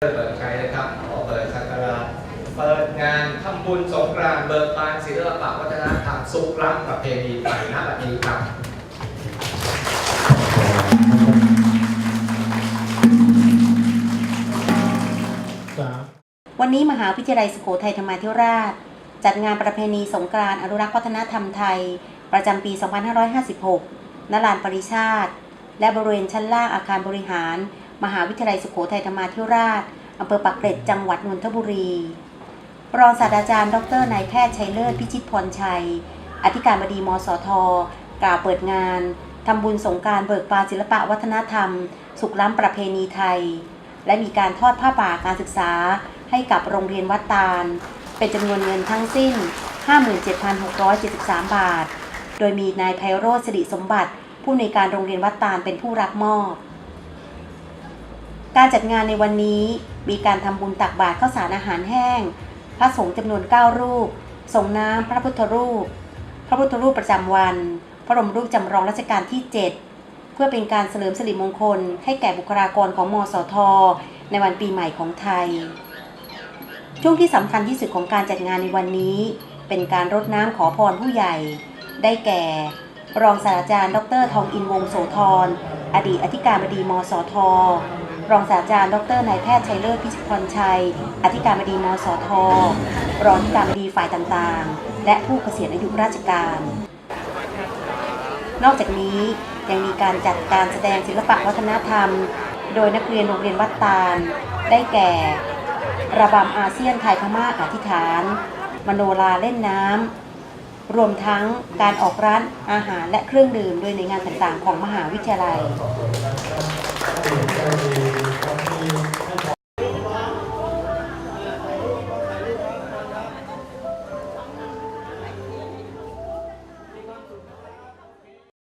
เปิดใช้นะครับขอเปิดสักการะเปิดงานทำบุญสงกรานต์เบิกบานศิลปะวัฒนธรรมสุขล้ำประเพณีไทยณบัดนี้ครับวันนี้มหาวิทยาลัยสุโขทัยธรรมาธิราช จัดงานประเพณีสงกรานต์อนุรักษ์วัฒนธรรมไทย ประจำปี 2556 ณ ลานปริชาติ และบริเวณชั้นล่างอาคารบริหาร มหาวิทยาลัยสุโขทัยธรรมาธิราชอำเภอปักเกร็ดจังหวัดนนทบุรี รองศาสตราจารย์ ดรนายแพทย์ชัยเลิศพิชิตพรชัย อธิการบดีมสท กล่าวเปิดงานทำบุญสงการเบิกบาศิลปะวัฒนธรรม สุขล้ำประเพณีไทย และมีการทอดผ้าป่าการศึกษา ให้กับโรงเรียนวัดตาล เป็นจำนวนเงินทั้งสิ้น 57,673 บาท โดยมีนายไพโรธสิริสมบัติ ผู้ในวยการโรงเรียนวัดตาลเป็นผู้รับมอบ การจัดงานในวันนี้มีการทำบุญตักบาตรข้าวสารอาหารแห้ง พระสงฆ์จำนวน 9 รูป ส่งน้ำพระพุทธรูป พระพุทธรูปประจำวัน พระบรมรูปจำลองรัชกาลที่ 7 เพื่อเป็นการเสริมสิริมงคล ให้แก่บุคลากรของมสท ในวันปีใหม่ของไทย ช่วงที่สำคัญที่สุดของการจัดงานในวันนี้ เป็นการรดน้ำขอพรผู้ใหญ่ ได้แก่ รองศาสตราจารย์ ดร ทองอินวงศ์โสธรอดีตอธิการบดีมสท รองศาสตราจารย์ ดรนายแพทย์ชัยเลิศพิชพรชัย อธิการบดีมสท รองอธิการบดีฝ่ายต่างๆ และผู้เกษียณอายุราชการ นอกจากนี้ยังมีการจัดการแสดงศิลปะวัฒนธรรม โดยนักเรียนโรงเรียนวัดตาล ได้แก่ ระบำอาเซียนไทยพม่าอธิษฐาน มโนราเล่นน้ำ รวมทั้งการออกร้านอาหารและเครื่องดื่มโดยในงานต่างๆ ของมหาวิทยาลัย